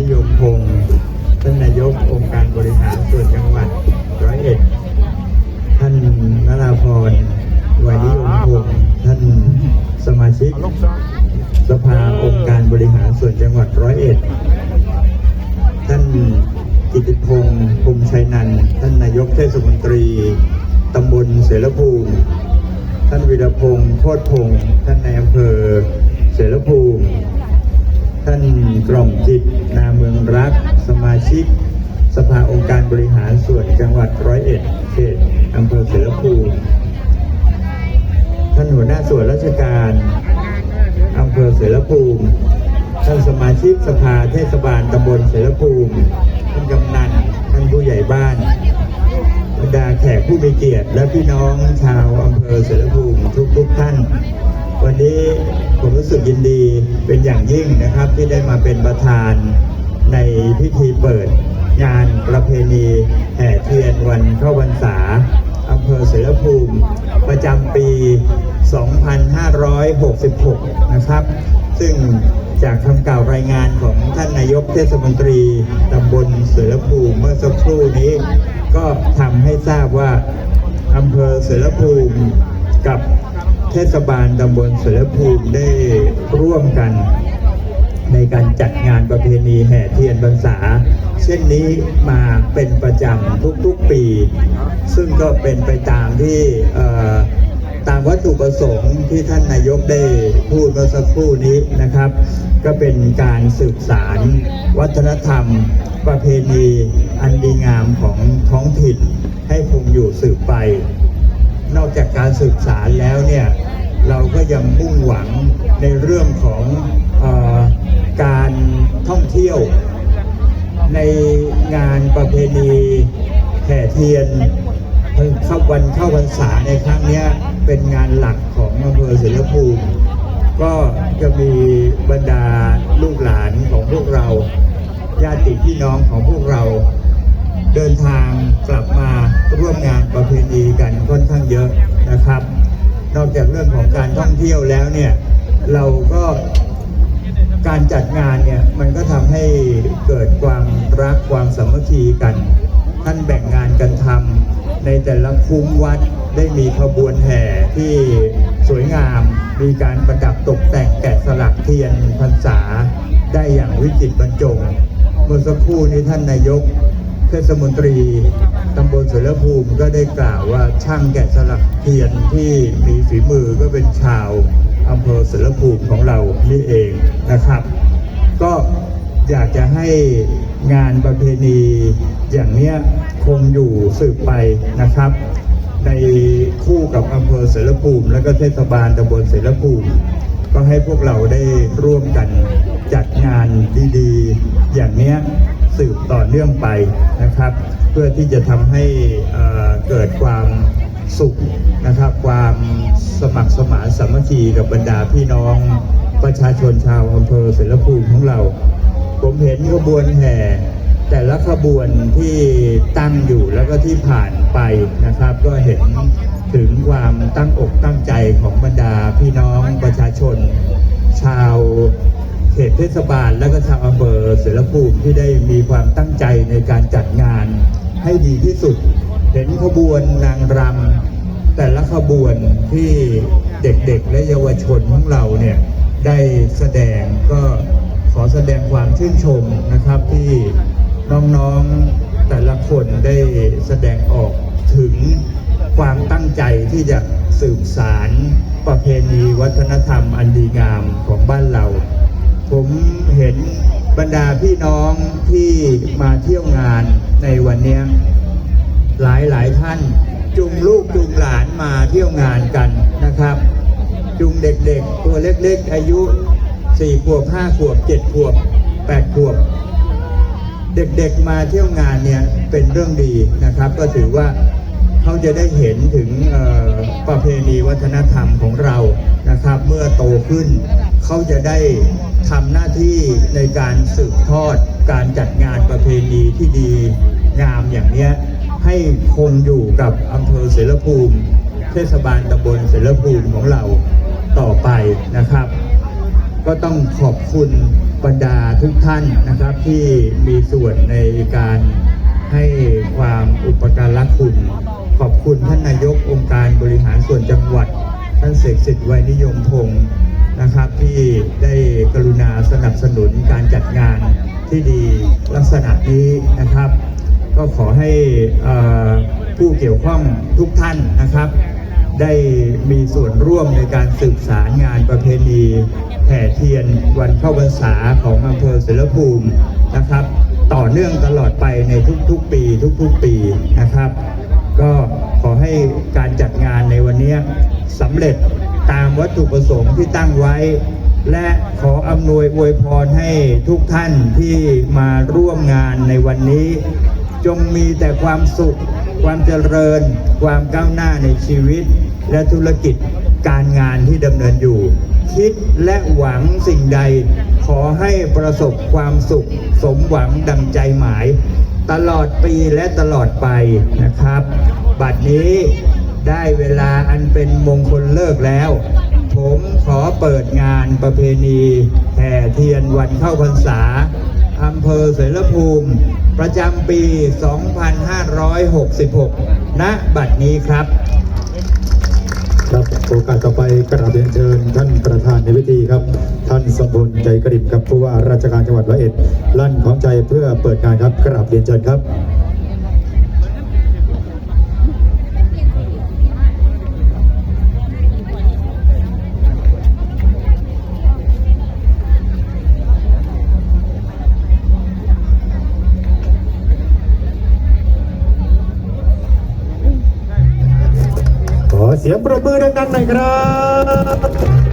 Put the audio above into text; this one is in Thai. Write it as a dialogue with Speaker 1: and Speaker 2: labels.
Speaker 1: นิยมพงศ์ท่านนายกองค์การบริหารส่วนจังหวัดร้อยเอ็ด ท่านนราพรวานิยมพงศ์ท่านสมาชิก สภาองค์การบริหารส่วนจังหวัดร้อยเอ็ด ท่านกิติพงศ์ภูมิชัยนันท์ท่านนายกเทศมนตรีตำบลเสรภูมิ ท่านวิรพงศ์โคตรพงศ์ท่านในายอำเภอเสรภูมิ ท่าน กล่อมจิตนาเมืองรัก สมาชิก สภาองค์การบริหารส่วนจังหวัดร้อยเอ็ดเขตอำเภอเสรภูมิท่านหัวหน้าส่วนราชการอำเภอเสรภูมิ ท่านสมาชิกสภาเทศบาลตำบลเสรภูมิ ท่านกำนัน ท่านผู้ใหญ่บ้านบรรดาแขกผู้มีเกียรติ และพี่น้องชาวอำเภอเสรภูมิทุกๆท่าน วันนี้ผมรู้สึกยินดีเป็นอย่างยิ่งนะครับ ที่ได้มาเป็นประธานในพิธีเปิดงานประเพณีแห่เทียนวันเข้าพรรษาอำเภอเสรภูมิ ประจำปี 2566 นะครับ ซึ่งจากคำกล่าวรายงานของท่านนายกเทศมนตรีตำบลเสรภูมิเมื่อสักครู่นี้ ก็ทำให้ทราบว่าอำเภอเสรภูมิกับ เทศบาลตำบลเสรภูมิได้ร่วมกัน ในการจัดงานประเพณีแห่เทียนพรรษา เช่นนี้มาเป็นประจำทุกๆปี ซึ่งก็เป็นไปตามที่ตามวัตถุประสงค์ที่ท่านนายกได้พูดเมื่อสักครู่นี้นะครับ ก็เป็นการสืบสารวัฒนธรรม ประเพณีอันดีงามของท้องถิ่นให้คงอยู่สืบไป นอกจากการศึกษารแล้วเนี่ยเราก็ยังมุ่งหวังในเรื่องของอการท่องเที่ยว ในงานประเพณีแห่เทียนเข้าวันเข้าพรรษาในครั้งนี้เป็นงานหลักของอำเภอเสรภูมิ ก็จะมีบรรดาลูกหลานของพวกเราญาติพี่น้องของพวกเรา เดินทางกลับมาร่วมงานประเพีกันค่อนข้างเยอะนะครับ นอกจากเรื่องของการท่องเที่ยวแล้วเนี่ยเราก็การจัดงานเนี่ยมันก็ทำให้เกิดความรักความสามัคคีกัน ท่านแบ่งงานกันทำในแต่ละคุ้มวัดได้มีขบวนแห่ที่สวยงาม มีการประดับตกแต่งแกะสลักเทียนพรรษาได้อย่างวิจิตรบรรจง เมื่อสักครู่นี้ท่านนายก ศมนตรีตำบลเสรภูมิก็ได้กล่าวว่าช่างแกะสลักเทียนที่มีฝีมือก็เป็นชาวอำเภอเสรภูมิของเรานี่เองนะครับ ก็อยากจะให้งานประเพณีอย่างเนี้ยคงอยู่สืบไปนะครับ ในคู่กับอำเภอเสรภูมิ และก็เทศบาลตำบลเสรภูมิ ก็ให้พวกเราได้ร่วมกันจัดงานดีๆ อย่างเนี้ย สืบต่อเนื่องไปนะครับ เพื่อที่จะทำให้เกิดความสุขนะครับ ความสมัครสมานสามัคคีกับบรรดาพี่น้องประชาชนชาวอำเภอเสรภูมิของเรา ผมเห็นขบวนแห่แต่ละขบวนที่ตั้งอยู่แล้วก็ที่ผ่านไปนะครับ ก็เห็นถึงความตั้งอกตั้งใจของบรรดาพี่น้องประชาชนชาว เขตเทศบาลและก็ชาวอำเภอเสรภูมิที่ได้มีความตั้งใจในการจัดงานให้ดีที่สุด เห็นขบวนนางรำแต่ละขบวนที่เด็กๆ และเยาวชนของเราเนี่ยได้แสดงก็ขอแสดงความชื่นชมนะครับที่น้องๆแต่ละคนได้แสดงออกถึงความตั้งใจที่จะสืบสารประเพณีวัฒนธรรมอันดีงามของบ้านเรา ผมเห็นบรรดาพี่น้องที่มาเที่ยวงานในวันเนี้หลายหลายท่านจุงลูกจุงหลานมาเที่ยวงานกันนะครับ จุงเด็กๆ ตัวเล็กๆ อายุสี่ขวบห้าขวบเจ็ดขวบแปดขวบ เด็กๆมาเที่ยวงานเนี่ยเป็นเรื่องดีนะครับ ก็ถือว่า เขาจะได้เห็นถึงประเพณีวัฒนธรรมของเรานะครับ เมื่อโตขึ้น เขาจะได้ทำหน้าที่ในการสืบทอดการจัดงานประเพณีที่ดีงามอย่างเนี้ยให้คงอยู่กับอำเภอเสรภูมิ เทศบาลตำบลเสรภูมิของเราต่อไปนะครับ ก็ต้องขอบคุณบรรดาทุกท่านนะครับที่มีส่วนในการให้ความอุปการะคุณ ขอบคุณท่านนายกองค์การบริหารส่วนจังหวัด ท่านเสกสิทธิ์ไวยนิยมพงศ์นะครับ ที่ได้กรุณาสนับสนุนการจัดงานที่ดีลักษณะนี้นะครับ ก็ขอให้ผู้เกี่ยวข้องทุกท่านนะครับ ได้มีส่วนร่วมในการสืบสารงานประเพณีแห่เทียนวันเข้าพรรษาของอำเภอเสรภูมินะครับ ต่อเนื่องตลอดไปในทุกๆปี ทุกๆปีนะครับ ก็ขอให้การจัดงานในวันนี้สำเร็จตามวัตถุประสงค์ที่ตั้งไว้ และขออำนวยอวยพรให้ทุกท่านที่มาร่วมงานในวันนี้ จงมีแต่ความสุข ความเจริญ ความก้าวหน้าในชีวิต และธุรกิจการงานที่ดำเนินอยู่ คิดและหวังสิ่งใด ขอให้ประสบความสุข สมหวังดังใจหมาย ตลอดปีและตลอดไปนะครับ บัดนี้ได้เวลาอันเป็นมงคลเลิกแล้ว ผมขอเปิดงานประเพณีแห่เทียนวันเข้าพรรษาอำเภอเสรภูมิ ประจำปี 2566 ณ บัดนี้ครับ
Speaker 2: ครับโอกาสต่อไปกราบเรียนเชิญ ท่านประธานในพิธีครับ ท่านสมบูรณ์ใจกระดิบครับผู้ว่าราชการจังหวัดร้อยเอ็ดลั่นของใจเพื่อเปิดงานครับกราบเรียนเชิญครับ สียงประมือดังๆหน่อยครับ